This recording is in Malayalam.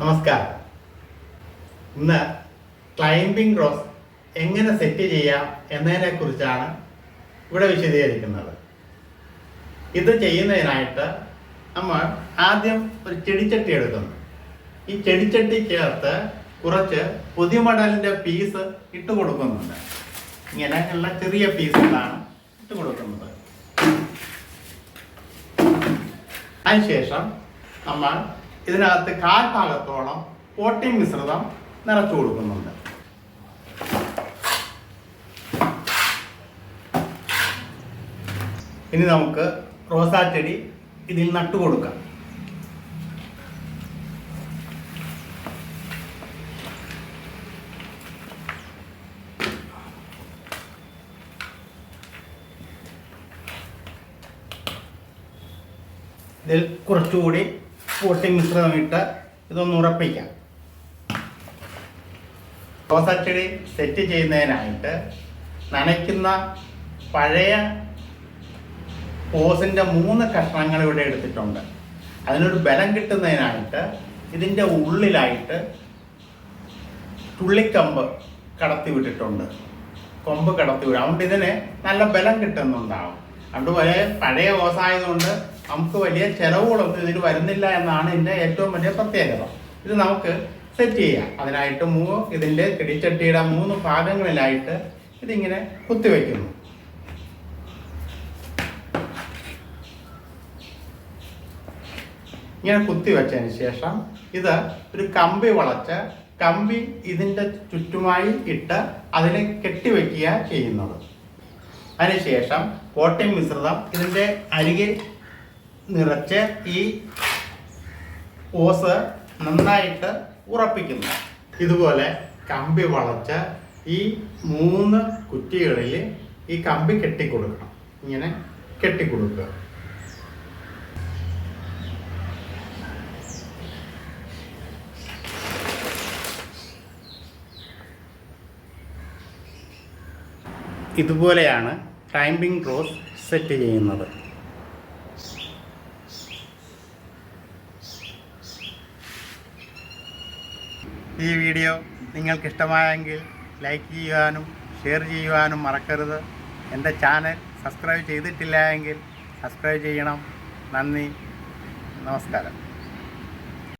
നമസ്കാരം. ഇന്ന് ക്ലൈംബിംഗ് റോസ് എങ്ങനെ സെറ്റ് ചെയ്യാം എന്നതിനെ കുറിച്ചാണ് ഇവിടെ വിശദീകരിക്കുന്നത്. ഇത് ചെയ്യുന്നതിനായിട്ട് നമ്മൾ ആദ്യം ഒരു ചെടിച്ചട്ടി എടുക്കുന്നു. ഈ ചെടിച്ചട്ടി ചേർത്ത് കുറച്ച് പുതിമടലിന്റെ പീസ് ഇട്ട് കൊടുക്കുന്നുണ്ട്. ഇങ്ങനെയുള്ള ചെറിയ പീസുകളാണ് ഇട്ട് കൊടുക്കുന്നത്. അതിനുശേഷം നമ്മൾ ഇതിനകത്ത് കാൽഭാഗത്തോളം ഭാഗത്തോളം പോട്ടിംഗ് മിശ്രിതം നിറച്ചു കൊടുക്കുന്നുണ്ട്. ഇനി നമുക്ക് റോസാ ചെടി ഇതിൽ നട്ടു കൊടുക്കാം. ഇതിൽ കുറച്ചുകൂടി പോട്ടിംഗ് മിശ്രിതം ഇട്ട് ഇതൊന്ന് ഉറപ്പിക്കാം. റോസാച്ചെടി സെറ്റ് ചെയ്യുന്നതിനായിട്ട് നനയ്ക്കുന്ന പഴയ ഓസിന്റെ മൂന്ന് കഷ്ണങ്ങൾ ഇവിടെ എടുത്തിട്ടുണ്ട്. അതിനൊരു ബലം കിട്ടുന്നതിനായിട്ട് ഇതിന്റെ ഉള്ളിലായിട്ട് തുള്ളിക്കമ്പ് കടത്തി വിട്ടിട്ടുണ്ട് കൊമ്പ് കടത്തി വിടും അതുകൊണ്ട് ഇതിന് നല്ല ബലം കിട്ടുന്നുണ്ടാവും. അതുകൊണ്ട് പഴയ പഴയ ഓസായതുകൊണ്ട് നമുക്ക് വലിയ ചെലവുകളൊന്നും ഇതിൽ വരുന്നില്ല എന്നാണ് ഇതിന്റെ ഏറ്റവും വലിയ പ്രത്യേകത. ഇത് നമുക്ക് സെറ്റ് ചെയ്യാം. അതിനായിട്ട് മൂ ഇതിന്റെ ചെടിച്ചട്ടിയുടെ മൂന്ന് ഭാഗങ്ങളിലായിട്ട് ഇതിങ്ങനെ കുത്തിവെക്കുന്നു ഇങ്ങനെ കുത്തി വെച്ചതിന് ശേഷം ഇത് ഒരു കമ്പി വളച്ച് കമ്പി ഇതിന്റെ ചുറ്റുമായി ഇട്ട് അതിനെ കെട്ടിവെക്കുക ചെയ്യുന്നത്. അതിനുശേഷം കോട്ടയം മിശ്രിതം ഇതിന്റെ അരികിൽ നിറച്ച് ഈ ഓസ് നന്നായിട്ട് ഉറപ്പിക്കുന്നു. ഇതുപോലെ കമ്പി വളച്ച് ഈ മൂന്ന് കുറ്റികളിൽ ഈ കമ്പി കെട്ടിക്കൊടുക്കണം. ഇങ്ങനെ കെട്ടിക്കൊടുക്കുക. ഇതുപോലെയാണ് ടൈമിംഗ് റോസ് സെറ്റ് ചെയ്യുന്നത്. ഈ വീഡിയോ നിങ്ങൾക്ക് ഇഷ്ടമായെങ്കിൽ ലൈക്ക് ചെയ്യുവാനും ഷെയർ ചെയ്യുവാനും മറക്കരുത്. എന്റെ ചാനൽ സബ്സ്ക്രൈബ് ചെയ്തിട്ടില്ല എങ്കിൽ സബ്സ്ക്രൈബ് ചെയ്യണം. നന്ദി. നമസ്കാരം.